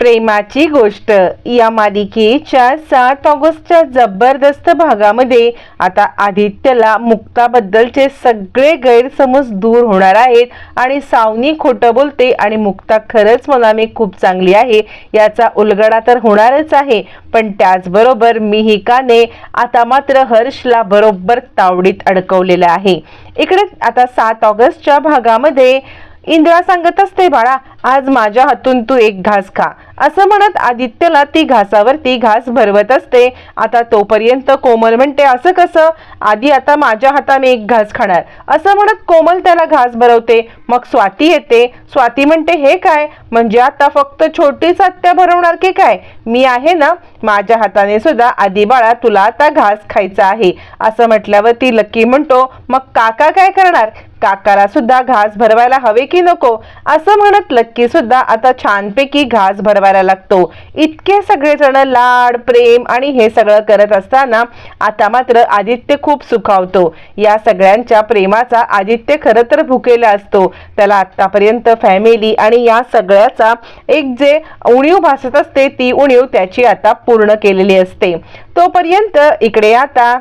प्रेमाची गोष्ट. या मालिकेच्या सात ऑगस्टच्या जबरदस्त भागामध्ये आता आदित्यला मुक्ताबद्दलचे सगळे गैरसमज दूर होणार आहेत आणि सावनी खोटं बोलते आणि मुक्ता खरंच मनाने खूप चांगली आहे. याचा उलगडा तर होणारच आहे पण त्याचबरोबर मिहिकाने आता मात्र हर्षला बरोबर तावडीत अडकवलेलं आहे. इकडे आता सात ऑगस्टच्या भागामध्ये इंद्रा सांगत असते बाळा आज माझ्या हातून तू एक घास खा. असं म्हणत आदित्यला ती घासावरती घास भरवत असते. आता तोपर्यंत कोमल म्हणते असं कसं? आधी आता माझ्या हाताने एक घास खाणार. असं म्हणत कोमल त्याला घास भरवते. मग स्वाती येते. स्वाती म्हणते हे काय? म्हणजे आता फक्त छोटीच आत्या भरवणार की काय? मी आहे ना माझ्या हाताने सुद्धा आधी बाळा तुला आता घास खायचा आहे. असं म्हटल्यावर ती लक्की म्हणतो मग काका काय करणार? काकाला सुद्धा घास भरवायला हवे की नको? असं म्हणत लक्की सुद्धा आता छानपैकी घास भरवायला लागतो. इतके सगळेजण लाड प्रेम आणि हे सगळं करत असताना आता मात्र आदित्य खूप सुखावतो. या सगळ्यांच्या प्रेमाचा आदित्य खरं तर भुकेला असतो. त्याला आतापर्यंत फॅमिली आणि या सगळ्याचा एक जे उणीव भासत असते ती उणीव त्याची आता पूर्ण केलेली असते. तोपर्यंत इकडे आता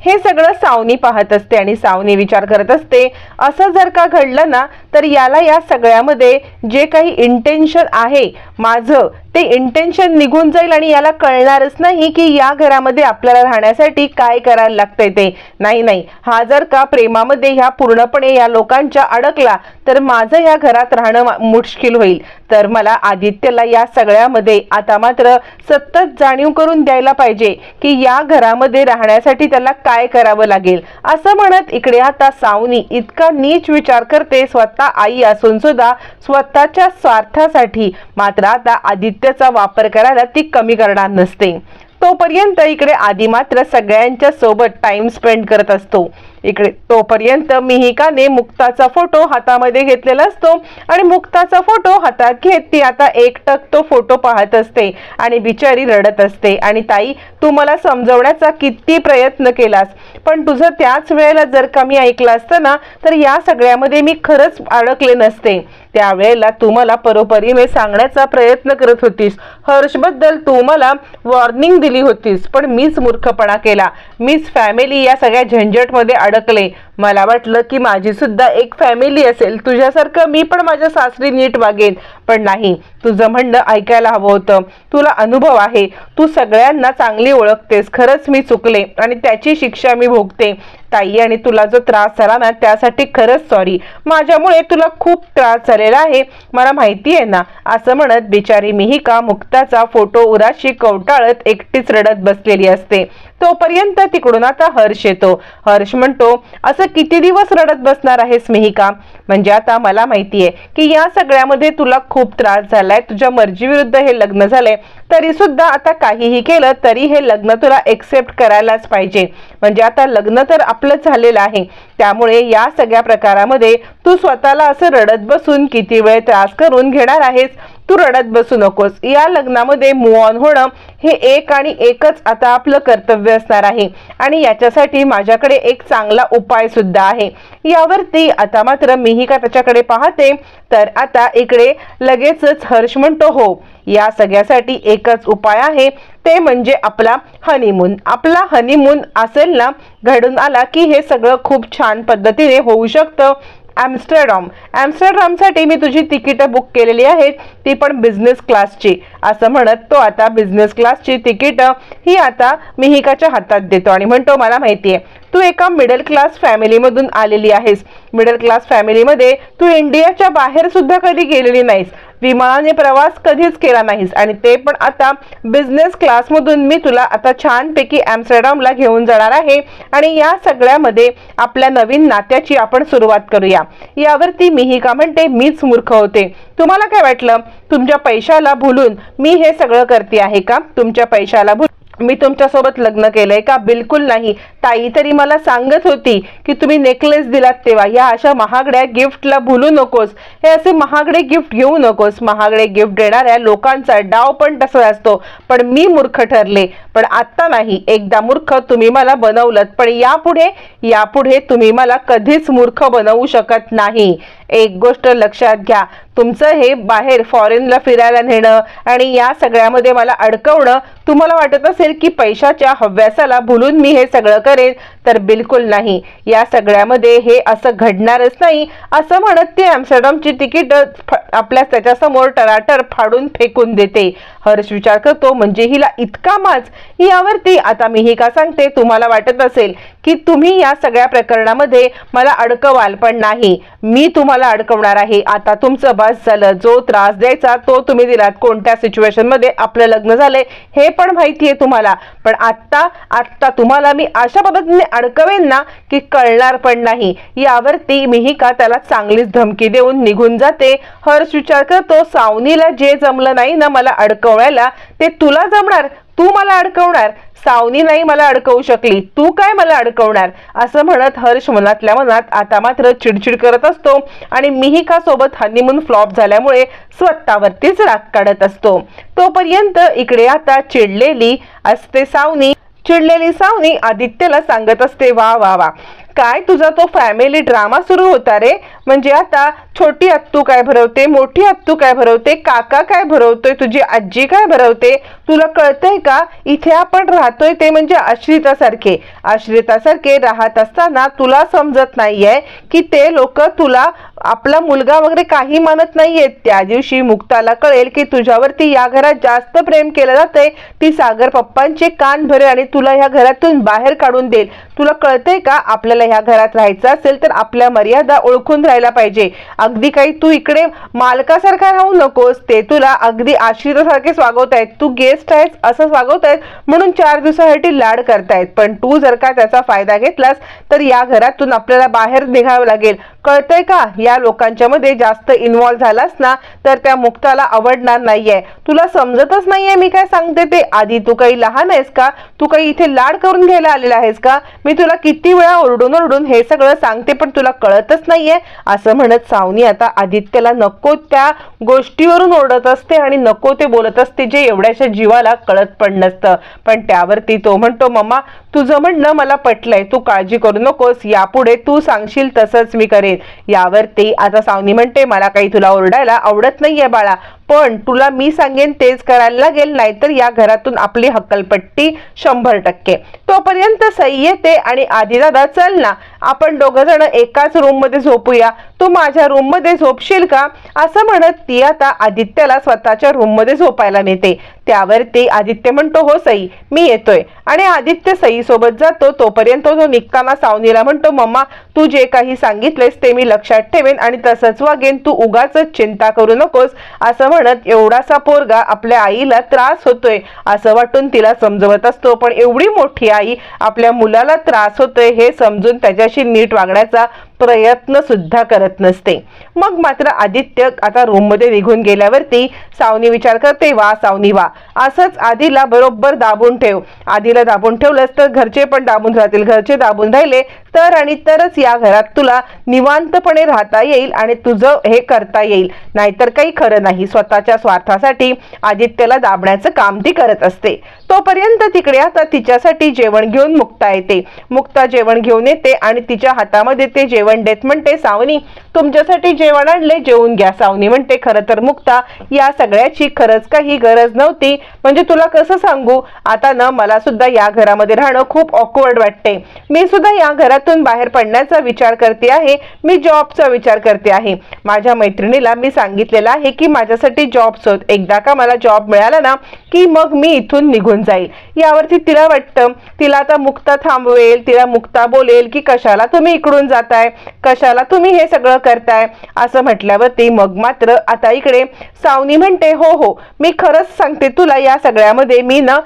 हे सगळं सावनी पाहत असते आणि सावनी विचार करत असते असं जर का घडलं ना तर याला या सगळ्यामध्ये जे काही इंटेन्शन आहे माझं. ते इंटेन्शन निघून जाईल आणि याला कळणारच नाही की या घरामध्ये आपल्याला राहण्यासाठी काय करायला लागतंय ते. नाही नाही. हा जर का प्रेमामध्ये ह्या पूर्णपणे या लोकांच्या अडकला तर माझं या घरात राहणं मुश्किल होईल. तर मला आदित्यला या सगळ्यामध्ये आता मात्र सतत जाणीव करून द्यायला पाहिजे की या घरामध्ये राहण्यासाठी त्याला काय करावं लागेल. असं म्हणत इकडे आता सावनी इतका नीच विचार करते स्वतः आई असून सुद्धा स्वतःच्या स्वार्थासाठी. मात्र आता आदित्यचा वापर करायला ती कमी करणार नसते. तोपर्यंत इकडे आधी मात्र सगळ्यांच्या सोबत टाइम स्पेंड करत असतो. इकडे तोपर्यंत मिहिकाने मुक्ताचा फोटो हातामध्ये घेतलेला असतो आणि मुक्ताचा फोटो हातात घेत ती आता एकटक तो फोटो पाहत असते आणि बिचारी रडत असते. आणि ताई तू मला समजवण्याचा किती प्रयत्न केलास पण तुझं त्याच वेळेला जर का मी ऐकलं असतं ना तर या सगळ्यामध्ये मी खरंच अडकले नसते. त्यावेळेला तू मला परोपरीने सांगण्याचा प्रयत्न करत होतीस. हर्षबद्दल तू मला वॉर्निंग दिली होतीस पण मीच मूर्खपणा केला. मीच फॅमिली या सगळ्या झंझटमध्ये अडकले. मला वाटलं की माझी सुद्धा एक फॅमिली असेल. तुझ्यासारखं मी पण माझ्या सासरी नीट वागेन. पण नाही तुझं म्हणणं ऐकायला हवं होतं. तुला अनुभव आहे. तू सगळ्यांना चांगली ओळखतेस. खरंच मी चुकले आणि त्याची शिक्षा मी भोगते. ताई आणि तुला जो त्रास झाला ना त्यासाठी खरंच सॉरी माझ्यामुळे तुला खूप त्रास झालेला आहे. मला माहिती आहे ना असं म्हणत बिचारी मिहिका मुक्ताचा फोटो उराशी कवटाळत एकटीच रडत बसलेली असते. तोपर्यंत तिकडून आता हर्ष येतो. हर्ष म्हणतो असं किती दिवस रडत बसणार आहेस मिहिका म्हणजे आता मला माहिती आहे की या सगळ्यामध्ये तुला खूप त्रास झालाय तुझ्या मर्जीविरुद्ध हे लग्न झालंय. तरी सुद्धा आता काहीही केलं तरी हे लग्न तुला एक्सेप्ट करायलाच पाहिजे. म्हणजे आता लग्न तर आपलं झालेलं आहे. त्यामुळे या सगळ्या प्रकारामध्ये तू स्वतःला असं रडत बसून किती वेळ त्रास करून घेणार आहेस? तू रडत बसू नकोस. या लग्नामध्ये मूव ऑन होणं हे एक आणि एकच आता आपलं कर्तव्य असणार आहे. आणि याच्यासाठी माझ्याकडे एक चांगला उपाय सुद्धा आहे. यावरती आता मात्र मीही का त्याच्याकडे पाहते तर आता इकडे लगेचच हर्ष म्हणतो हो या सगळ्यासाठी एकच उपाय आहे. ते म्हणजे आपला हनीमून आपला हनीमून असेल ना घडून आला की हे सगळं खूप छान पद्धतीने होऊ शकतं. ॲम्स्टरडॉम ॲम्स्टरडॉमसाठी मी तुझी तिकीटं बुक केलेली आहेत. ती पण बिझनेस क्लासची असं म्हणत तो आता बिझनेस क्लासची तिकीटं ही आता मिहिकाच्या हातात देतो. आणि म्हणतो मला माहिती आहे तू एका मिडल क्लास फॅमिलीमधून आलेली आहेस. मिडल क्लास फॅमिलीमध्ये तू इंडियाच्या बाहेर सुद्धा कधी गेलेली नाहीस. विमानाने प्रवास कधीच केला नाहीस. आणि ते पण आता बिझनेस क्लासमधून मी तुला आता छानपैकी ॲम्स्टरडॅमला घेऊन जाणार आहे. आणि या सगळ्यामध्ये आपल्या नवीन नात्याची आपण सुरुवात करूया. यावरती मीही का म्हणते मीच मूर्ख होते. तुम्हाला काय वाटलं? तुमच्या पैशाला भुलून मी हे सगळं करते आहे का? तुमच्या पैशाला भुलून मी तुमच्यासोबत लग्न केलंय का? बिलकुल नाही. ताई तरी मला सांगत होती की तुम्ही नेकलेस दिलात तेव्हा. या अशा महागड्या गिफ्टला भुलू नकोस. हे असे महागडे गिफ्ट घेऊ नकोस. महागडे गिफ्ट देणाऱ्या लोकांचा डाव पण तसा असतो. पण मी मूर्ख ठरले. पण आत्ता नाही. एकदा मूर्ख तुम्ही मला बनवलं पण यापुढे यापुढे तुम्ही मला कधीच मूर्ख बनवू शकत नाही. एक गोष्ट लक्षात घ्या. तुमचं हे बाहेर फॉरेनला फिरायला नेणं आणि या सगळ्यामध्ये मला अडकवणं तुम्हाला वाटत असेल की पैशाच्या हव्यासाला भुलून मी हे सगळं करेन तर बिलकुल नाही. या सगळ्यामध्ये हे असं घडणारच नाही असं म्हणत ते ॲम्स्टरडॉमची तिकीट आपल्या त्याच्यासमोर टराटर फाडून फेकून देते. हर्ष विचार करतो म्हणजे हिला इतका माज? यावरती आता मी ही का सांगते? तुम्हाला वाटत असेल की तुम्ही या सगळ्या प्रकरणामध्ये मला अडकवाल पण नाही. मी तुम्हाला अडकवणार आहे. आता तुमचं बस झालं. जो त्रास द्यायचा तो तुम्ही दिलात. कोणत्या सिच्युएशनमध्ये आपलं लग्न झालंय हे पण माहिती आहे तुम्हाला. पण आत्ता आत्ता तुम्हाला मी अशा पद्धतीने अडकवेन ना की कळणार पण नाही. यावरती मिहिका त्याला चांगलीच धमकी देऊन निघून जाते. हर्ष विचार करतो सावनीला जे जमलं नाही ना मला अडकवायला ते तुला जमणार? तू मला अडकवणार? सावनी नाही मला अडकवू शकली. तू काय मला अडकवणार? असं म्हणत हर्ष मनातल्या मनात आता मात्र चिडचिड करत असतो आणि मिहिका सोबत हनीमून फ्लॉप झाल्यामुळे स्वतःवरतीच राग काढत असतो. तोपर्यंत इकडे आता चिडलेली असते सावनी. चिडलेली सावनी आदित्यला सांगत असते वा वा वा. काय तुझा तो फॅमिली ड्रामा सुरू होता रे? म्हणजे आता छोटी आत्तू काय भरवते मोठी आत्तू काय भरवते काका काय भरवतोय तुझी आजी काय भरवते? तुला कळतंय का? इथे आपण राहतोय ते म्हणजे आश्रितासारखे आश्रितासारखे राहत असताना तुला समजत नाहीये की ते लोक तुला आपला मुलगा वगैरे काही मानत नाहीयेत त्या दिवशी मुक्ताला कळेल की तुझ्यावरती या घरात जास्त प्रेम केलं जातंय. ती सागर पप्पांचे कान भरेल आणि तुला ह्या घरातून बाहेर काढून देईल. तुला कळतंय का? आपल्याला ह्या घरात राहायचं असेल तर आपल्या मर्यादा ओळखून राहायला पाहिजे. अगदी काही तू इकडे मालकासारखा राहू नकोस. ते तुला अगदी आश्रितासारखे स्वागवत आहेत तू गेस्ट आहेस असं स्वागवत आहेत म्हणून चार दिवसासाठी लाड करतायत. पण तू जर का त्याचा फायदा घेतलास तर या घरातून आपल्याला बाहेर निघावं लागेल. कळतंय का? या लोकांच्या मध्ये जास्त इन्व्हॉल्व्ह झालास ना तर त्या मुक्ताला आवडणार नाहीये. तुला समजतच नाहीये मी काय सांगते ते. आधी तू काही लहान आहेस का? तू काही इथे लाड करून घ्यायला आलेला आहेस का? मी तुला किती वेळा ओरडून ओरडून हे सगळं सांगते पण तुला कळतच नाहीये. असं म्हणत सावनी आता आदित्यला नको त्या गोष्टीवरून ओरडत असते आणि नको ते बोलत असते जे एवढ्याशा जीवाला कळत पण नसतं. पण त्यावरती तो म्हणतो मम्मा तुझं म्हणणं मला पटलंय. तू काळजी करू नकोस. यापुढे तू सांगशील तसंच मी करेन. यावरती आता सावनी म्हणते मला काही तुला ओरडायला आवडत नाहीये बाळा पण तुला मी सांगेन तेच करायला लागेल नाहीतर या घरातून आपली हक्कलपट्टी शंभर टक्के. तोपर्यंत सई येते आणि आधी दादा चल ना आपण दोघं जण एकाच रूममध्ये झोपूया. तू माझ्या रूममध्ये झोपशील का? असं म्हणत ती आता आदित्यला स्वतःच्या रूममध्ये झोपायला नेते. त्यावर ते आदित्य म्हणतो हो सई मी येतोय. आणि आदित्य सई सोबत जातो. तोपर्यंत तो निघताना सावनीला म्हणतो मम्मा तू जे काही सांगितलेस ते मी लक्षात ठेवेन आणि तसंच वागेन. तू उगाच चिंता करू नकोस. असं म्हणत एवढासा पोरगा आपल्या आईला त्रास होतोय. असं वाटून तिला समजवत असतो पण एवढी मोठी आई आपल्या मुलाला त्रास होतोय हे समजून त्याच्या नीट वागण्याचा प्रयत्न सुद्धा करत नसते. मग मात्र आदित्य आता रूममध्ये निघून गेल्यावरती सावनी विचार करते वा सावनी वा असंच आधीला बरोबर दाबून ठेव. आधीला दाबून ठेवलंस तर घरचे पण दाबून राहतील. घरचे दाबून राहिले तर आणि तरच या घरात तुला निवांतपणे राहता येईल आणि तुझं हे करता येईल. नाहीतर काही खरं नाही. स्वतःच्या स्वार्थासाठी आदित्यला दाबण्याचं काम ती करत असते. तोपर्यंत तिकडे आता तिच्यासाठी जेवण घेऊन मुक्ता येते. मुक्ता जेवण घेऊन येते आणि तिच्या हातामध्ये ते जेवण देत म्हणते सावनी तुमच्यासाठी जेवण आणले जेवून घ्या सावनी म्हणते खरं तर मुक्ता या सगळ्याची खरंच काही गरज नव्हती. म्हणजे तुला कसं सांगू? आता ना मला सुद्धा या घरामध्ये राहणं खूप ऑकवर्ड वाटते. मी सुद्धा या घरातून बाहेर पडण्याचा विचार करते आहे. मी जॉबचा विचार करते आहे. माझ्या मैत्रिणीला मी सांगितलेलं आहे की माझ्यासाठी जॉब शोध. एकदा का मला जॉब मिळाला ना की मग मी इथून निघून जाईल. यावरती तिला वाटतं तिला आता मुक्ता थांबवेल तिला मुक्ता बोलेल की कशाला तुम्ही इकडून जाताय? कशाला तुम्ही हे सगळं करताय? असं म्हटल्यावरती मग मात्र आता इकडे सावनी म्हणते हो हो मी खरंच सांगते तुला या सगळ्यामध्ये मी ना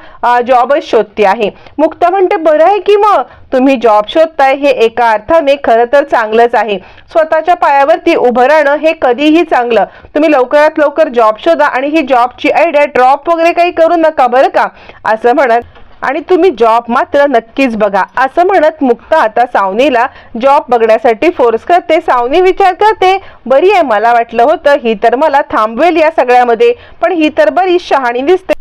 जॉबच शोधते आहे. मुक्ता म्हणते बरं आहे की मग? तुम्ही जॉब शोधताय हे एका अर्थाने खरं तर चांगलंच आहे. स्वतःच्या पायावरती उभं राहणं हे कधीही चांगलं. तुम्ही लवकरात लवकर जॉब शोधा आणि ही जॉबची आयडिया ड्रॉप वगैरे काही करू नका बरं का? असं म्हणत आणि तुम्ही जॉब मात्र नक्कीच बघा. असं म्हणत मुक्ता आता सावनीला जॉब बघण्यासाठी फोर्स करते. सावनी विचार करते बरी आहे मला वाटलं होतं ही तर मला थांबवेल या सगळ्यामध्ये. पण ही तर बरी शहाणी दिसते.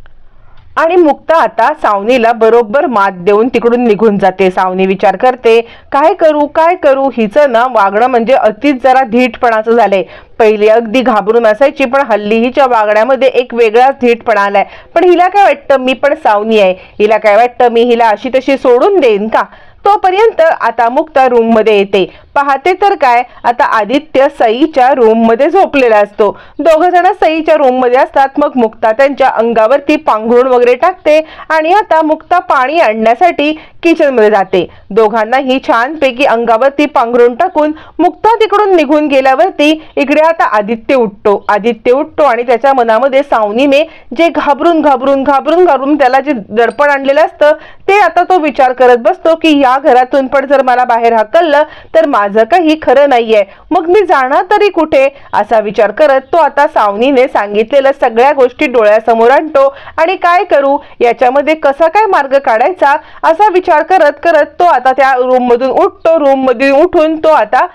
आणि मुक्ता आता सावनीला बरोबर मात देऊन तिकडून निघून जाते. सावनी विचार करते काय करू काय करू? हिचं ना वागणं म्हणजे अतिच जरा धीटपणाचं झालंय. पहिली अगदी घाबरून असायची पण हल्ली हिच्या वागण्यामध्ये एक वेगळाच धीटपणा आलाय. पण हिला काय वाटतं? मी पण सावनी आहे. हिला काय वाटतं? मी हिला अशी तशी सोडून देईन का? तोपर्यंत आता मुक्ता रूममध्ये येते. पाहते तर काय? आता आदित्य सईच्या रूममध्ये झोपलेला असतो. दोघ जण सईच्या रूममध्ये असतात. मग मुक्ता त्यांच्या अंगावरती पांघरून वगैरे टाकते आणि आता मुक्ता पाणी आणण्यासाठी किचनमध्ये जाते. दोघांनाही छानपैकी अंगावरती पांघरून टाकून मुक्ता तिकडून निघून गेल्यावरती इकडे आता आदित्य उठतो. आदित्य उठतो आणि त्याच्या मनामध्ये सावनीने जे घाबरून घाबरून घाबरून घाबरून त्याला जे दडपण आणलेलं असतं ते आता तो विचार करत बसतो की या घरातून पण जर मला बाहेर हाकललं तर माझं काही खरं नाहीये. मग मी जाणार तरी कुठे? असा विचार करत तो आता सावनीने सांगितलेल्या सगळ्या गोष्टी डोळ्यासमोर आणतो. आणि काय करू? याच्यामध्ये कसा काय मार्ग काढायचा? असा विचार करत करत तो आता त्या रूम मधून उठतो. रूम मधून उठून तो आता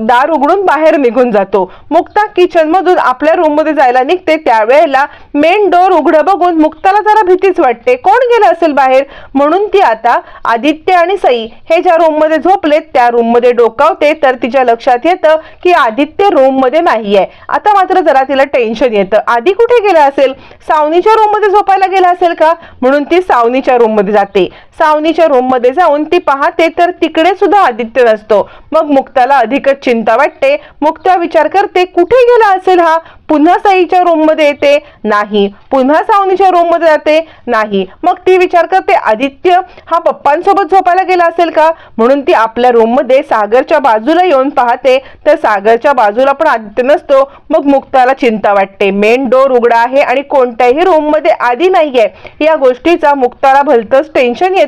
दार उघडून बाहेर निघून जातो. मुक्ता किचन मधून आपल्या रूममध्ये जायला निघते. त्यावेळेला मेन डोर उघडं बघून मुक्ताला जरा भीतीच वाटते. कोण गेलं असेल बाहेर? म्हणून ती आता आदित्य आणि सई हे ज्या रूममध्ये झोपलेत त्या रूममध्ये डोकावते तर तिच्या लक्षात येतं की आदित्य रूममध्ये नाहीये. आता मात्र जरा तिला टेन्शन येतं. आधी कुठे गेला असेल? सावनीच्या रूममध्ये झोपायला गेला असेल का? म्हणून ती सावनीच्या रूममध्ये जाते. सावनीच्या रूममध्ये जाऊन ती पाहते तर तिकडे सुद्धा आदित्य नसतो. मग मुक्ताला अधिकच चिंता वाटते. मुक्ता विचार करते कुठे गेला असेल हा? पुन्हा साईच्या रूममध्ये येते? नाही. पुन्हा सावनीच्या रूममध्ये जाते? नाही. मग ती विचार करते आदित्य हा पप्पांसोबत झोपायला गेला असेल का? म्हणून ती आपल्या रूममध्ये सागरच्या बाजूला येऊन पाहते. तर सागरच्या बाजूला पण आदित्य नसतो. मग मुक्ताला चिंता वाटते. मेन डोर उघडा आहे आणि कोणत्याही रूममध्ये आधी नाहीये. या गोष्टीचा मुक्ताला भलतंच टेन्शन येते.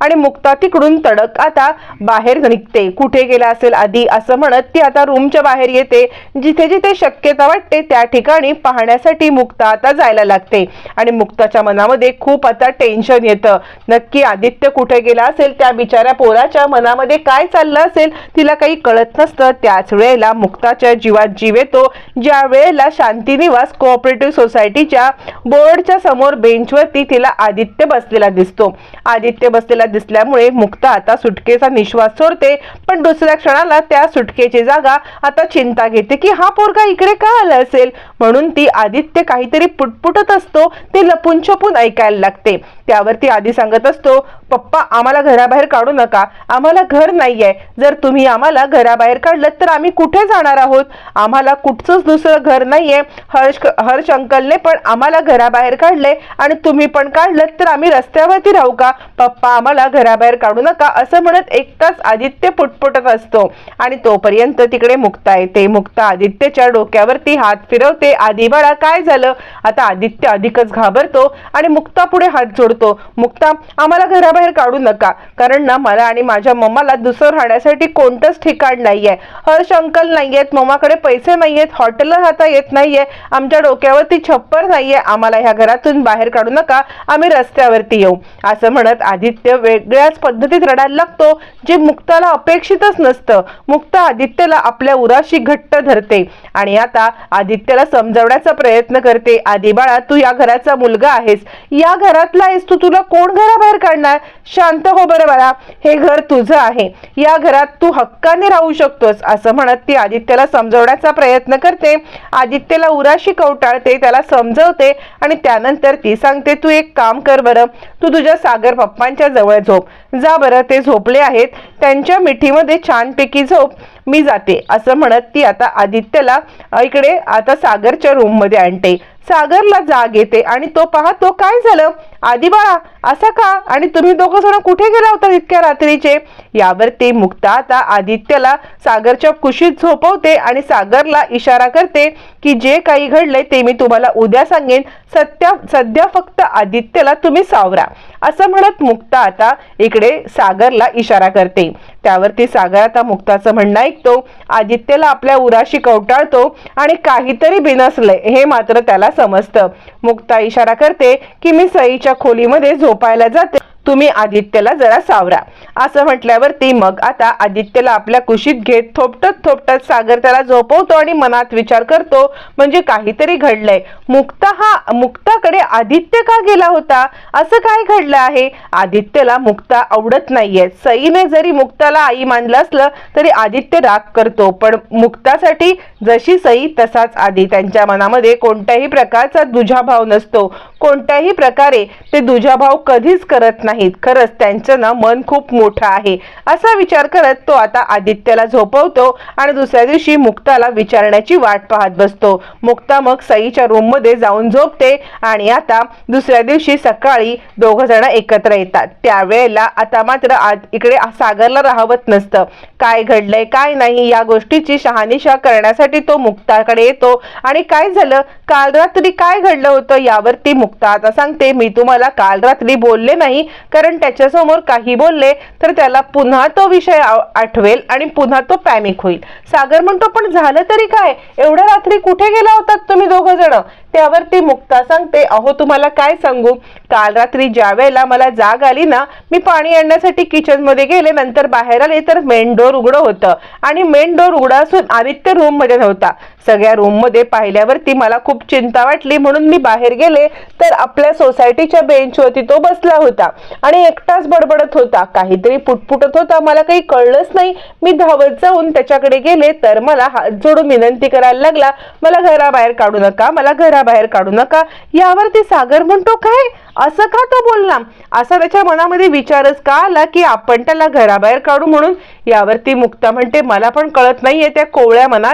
आणि मुक्ता तिकडून तडक. आता बाहेर निघते. कुठे गेला असेल आधी असं म्हणत ती आता रूमच्या बाहेर येते. जिथे जिथे शक्यता वाटते त्या ठिकाणी पाहण्यासाठी मुक्ता आता जायला लागते. आणि मुक्ताच्या मनामध्ये खूप आता टेन्शन येतं. नक्की आदित्य कुठे गेला असेल त्या बिचाऱ्या पोराच्या मनामध्ये काय चाललं असेल तिला काही कळत नसतं. त्याच वेळेला मुक्ताच्या जीवात जीव येतो. ज्या वेळेला शांतीनिवास कोऑपरेटिव्ह सोसायटीच्या बोर्डच्या समोर बेंचवरती तिला आदित्य बसलेला दिसतो. आदित्य बसलेला दिसल्यामुळे मुक्ता आता सुटकेचा निश्वास सोडते पण दुसऱ्या क्षणाला त्या सुटकेची जागा आता चिंता घेते की हा पोरगा इकडे का आला असेल? म्हणून ती आदित्य काहीतरी पुटपुटत असतो ते लपून छपून ऐकायला लागते. त्यावरती आधी सांगत असतो पप्पा आम्हाला घराबाहेर काढू नका. आम्हाला घर नाहीये. जर तुम्ही आम्हाला घराबाहेर काढलं तर आम्ही कुठे जाणार आहोत? आम्हाला कुठचंच दुसरं घर नाहीये. हर्ष हर्ष अंकलने पण आम्हाला घराबाहेर काढले आणि तुम्ही पण काढलं तर आम्ही रस्त्यावरती राहू का? पप्पा आम्हाला घराबाहेर काढू नका असं म्हणत एकटाच आदित्य पुटपुटत असतो. आणि तोपर्यंत तिकडे मुक्ता येते. मुक्ता आदित्यच्या डोक्यावरती हात फिरवते. आधी बाळा काय झालं? आता आदित्य अधिकच घाबरतो आणि मुक्ता पुढे हात जोडतो. मुक्ता आम्हाला घराबाहेर काढू नका. कारण ना मला आणि माझ्या मम्माला दुसरं राहण्यासाठी कोणतंच ठिकाण नाहीये. हर्ष अंकल नाहीयेत मम्माकडे पैसे नाहीयेत हॉटेलला राहता येत नाहीये. आमच्या डोक्यावरती छप्पर नाहीये. आम्हाला ह्या घरातून बाहेर काढू नका. आम्ही रस्त्यावरती येऊ. असं म्हणत आदित्य वेगळ्याच पद्धतीत रडायला लागतो जे मुक्ताला अपेक्षितच नसतं. मुक्ता आदित्यला आपल्या उराशी घट्ट धरते आणि आता आदित्यला समजवण्याचा प्रयत्न करते आदिबाळा बाळा तू या घराचा मुलगा आहेस. या घरातला आहेस तू तुला कोण घराबाहेर काढणार? शांत हो बरं बाळा. हे घर तुझं आहे. या घरात तू हक्काने राहू शकतोस असं म्हणत ती आदित्यला समजवण्याचा प्रयत्न करते. आदित्यला उराशी कवटाळते त्याला समजवते आणि त्यानंतर ती सांगते तू एक काम कर बरं. तू तुझ्या सागर पप्पांच्या जवळ झोप. जा बरं ते झोपले आहेत. त्यांच्या मिठीमध्ये छानपैकी झोप. मी जाते असं म्हणत ती आता आदित्यला इकडे आता सागरच्या रूममध्ये आणते. सागरला जाग येते आणि तो पाहतो काय झालं? आधी बाळा असं का? आणि तुम्ही दोघं जण कुठे गेला होता इतक्या रात्रीचे? यावर ते मुक्ता आता आदित्यला सागरच्या कुशीत झोपवते आणि सागरला इशारा करते की जे काही घडलंय ते मी तुम्हाला उद्या सांगेन. सत्या सध्या फक्त आदित्यला तुम्ही सावरा. असं म्हणत मुक्ता आता इकडे सागरला इशारा करते. त्यावरती सागर आता मुक्ताचं म्हणणं ऐकतो. आदित्यला आपल्या उराशी कवटाळतो आणि काहीतरी बिनसलंय हे मात्र त्याला समजतं. मुक्ता इशारा करते की मी सईच्या खोलीमध्ये झोपायला जाते. तुम्ही आदित्यला जरा सावरा. असं म्हटल्यावरती मग आता आदित्यला आपल्या कुशीत घेत थोपटत थोपटत सागर त्याला झोपवतो आणि मनात विचार करतो म्हणजे काहीतरी घडलंय. मुक्ता हा मुक्ताकडे आदित्य का गेला होता? असं काय घडलं आहे? आदित्यला मुक्ता आवडत नाहीये. सईने जरी मुक्ताला आई मानलं असलं तरी आदित्य राग करतो. पण मुक्तासाठी जशी सई तसाच आदी. त्यांच्या मनामध्ये कोणत्याही प्रकारचा दुजाभाव नसतो. कोणत्याही प्रकारे ते दुजाभाव कधीच करत नाहीत. खरंच त्यांचं ना मन खूप मोठं आहे. असा विचार करत तो आता आदित्यला झोपवतो आणि दुसऱ्या दिवशी मुक्ताला विचारण्याची वाट पाहत बसतो. मुक्ता मग सईच्या रूममध्ये जाऊन झोपते आणि आता दुसऱ्या दिवशी सकाळी दोघ जण एकत्र येतात. त्यावेळेला आता मात्र आज इकडे सागरला राहवत नसतं. काय घडलंय काय नाही या गोष्टीची शहानिशा करण्यासाठी तो मुक्ताकडे येतो. आणि काय झालं? काल रात्री काय घडलं होतं यावरती मुक्ता आता सांगते. मी तुम्हाला काल रात्री बोलले नाही. कारण त्याच्यासमोर काही बोलले तर त्याला पुन्हा तो विषय आठवेल आणि पुन्हा तो पॅनिक होईल. सागर म्हणतो पण झालं तरी काय? एवढ्या रात्री कुठे गेला होतात तुम्ही दोघं जण? त्यावर ती मुक्ता सांगते अहो तुम्हाला काय सांगू? काल रात्री ज्या वेळेला मला जाग आली ना मी पाणी आणण्यासाठी किचनमध्ये गेले नंतर बाहेर आले तर मेन डोर उघडं होतं. आणि मेन डोर उघडा असून आदित्य रूम म्हणजे नव्हता. सगळ्या रूममध्ये पाहिल्यावरती मला खूप चिंता वाटली. म्हणून मी बाहेर गेले तर आपल्या सोसायटीच्या बेंचवरती तो बसला होता. आणि एकटाच बडबडत होता. काहीतरी पुटपुटत होता. मला काही कळलंच नाही. मी धावत जाऊन त्याच्याकडे गेले तर मला हात जोडून विनंती करायला लागला मला घराबाहेर काढू नका. मला घराबाहेर काढू नका. यावरती सागर म्हणतो काय? असं का तो बोलला? असा त्याच्या मनामध्ये विचारच का आला की आपण त्याला घराबाहेर काढू म्हणून? यावरती मुक्ता म्हणते मला पण कळत नाहीये त्या कोवळ्या मना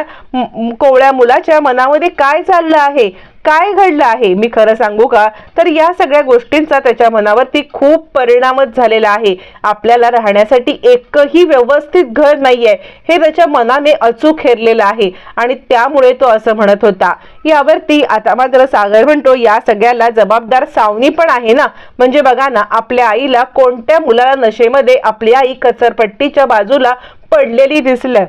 कोवळ्या मुलाच्या मनामध्ये काय चाललं आहे? काय घडलं आहे? मी खरं सांगू का? तर या सगळ्या गोष्टींचा त्याच्या मनावरती खूप परिणामच झालेला आहे. आपल्याला राहण्यासाठी एकही व्यवस्थित घर नाहीये. हे त्याच्या मनाने अचूक हेरलेलं आहे. आणि त्यामुळे तो असं म्हणत होता. यावरती आता मात्र सागर म्हणतो या सगळ्याला जबाबदार सावनी पण आहे ना? म्हणजे बघा ना आपल्या आईला कोणत्या मुलाला नशेमध्ये आपली आई कचरपट्टीच्या बाजूला पडलेली दिसलं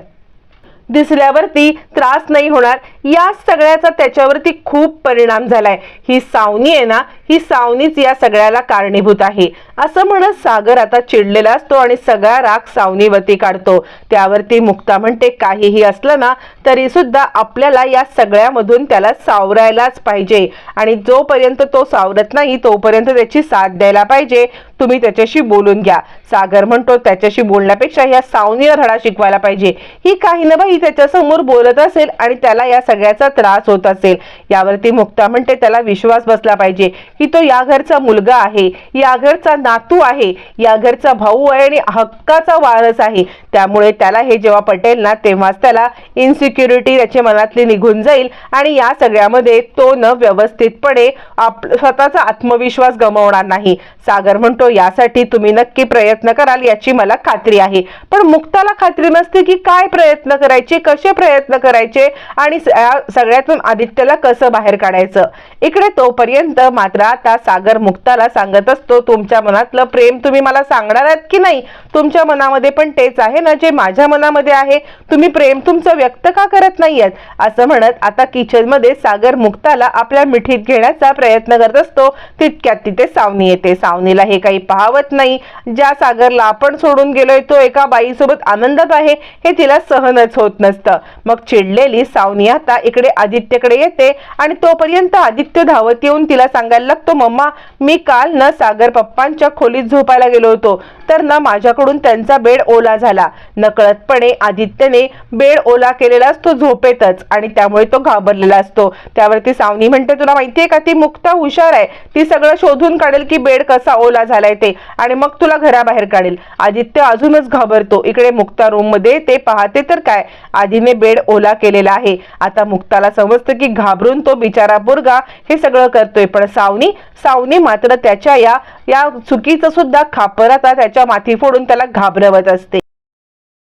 दिसल्यावरती त्रास नाही होणार. या सगळ्याचा त्याच्यावरती खूप परिणाम झालाय. ही सावनी आहे ना ही सावनीच या सगळ्याला कारणीभूत आहे. असं म्हणत सागर आता चिडलेला असतो आणि सगळा राग सावनीवरती काढतो. त्यावरती मुक्ता म्हणते काहीही असलं ना तरी सुद्धा आपल्याला या सगळ्यामधून त्याला सावरायलाच पाहिजे. आणि जोपर्यंत तो सावरत नाही तोपर्यंत त्याची साथ द्यायला पाहिजे. तुम्ही त्याच्याशी बोलून घ्या. सागर म्हणतो त्याच्याशी बोलण्यापेक्षा या सावनीला धडा शिकवायला पाहिजे. ही काही ना बाई त्याच्यासमोर बोलत असेल आणि त्याला या सगळ्याचा त्रास होत असेल. यावरती मुक्ता म्हणते त्याला विश्वास बसला पाहिजे की तो या घरचा मुलगा आहे. या घरचा नातू आहे. या घरचा भाऊ आहे आणि हक्काचा वारस आहे. त्यामुळे त्याला हे जेव्हा पटेल ना तेव्हाच त्याला इन्सिक्युरिटी त्याच्या मनातली निघून जाईल आणि या सगळ्यामध्ये तो न व्यवस्थितपणे आप स्वतःचा आत्मविश्वास गमावणार नाही. सागर म्हणतो यासाठी तुम्ही नक्की प्रयत्न कराल याची मला खात्री आहे. पण मुक्ताला खात्री नसते की काय प्रयत्न करायचे कसे प्रयत्न करायचे आणि सगळ्यातून आदित्यला कसं बाहेर काढायचं? इकडे तोपर्यंत मात्र आता सागर मुक्ताला सांगत असतो तुमच्या मनातलं प्रेम तुम्ही मला सांगणार आहात की नाही? तुमच्या मनामध्ये पण तेच आहे ना जे माझ्या मनामध्ये आहे? तुम्ही प्रेम तुमचं व्यक्त का करत नाहीयेत? असं म्हणत आता किचनमध्ये सागर मुक्ताला आपल्या मिठीत घेण्याचा प्रयत्न करत असतो. तितक्यात तिथे सावनी येते. सावनीला हे काही पाहवत नाही. ज्या सागरला आपण सोडून गेलोय तो एका बाईसोबत आनंदात आहे हे तिला सहनच होत नसतं. मग चिडलेली सावनी आता इकडे आदित्यकडे येते आणि तोपर्यंत आदित्य धावत येऊन तिला सांगायला लागतो मम्मा मी काल ना सागर पप्पांच्या खोलीत झोपायला गेलो होतो तर ना माझ्याकडून त्यांचा बेड ओला झाला. नकळतपणे आदित्यने बेड ओला केलेला असतो झोपेतच आणि त्यामुळे तो घाबरलेला असतो. त्यावरती सावनी म्हणते तुला माहितीये का ती मुक्ता हुशार आहे. ती सगळं शोधून काढेल की बेड कसा ओला झाला झालाय आणि मग तुला घराबाहेर काढेल. आदित्य अजूनच घाबरतो. इकडे मुक्ता रूममध्ये ते पाहते तर काय? आधीने बेड ओला केलेला आहे. आता मुक्ताला समजतं की घाबरून तो बिचारा बुरगा हे सगळं करतोय. पण सावनी सावनी मात्र त्याच्या या या चुकीचं सुद्धा खापर आता त्याच्या माथी फोडून त्याला घाबरवत असते.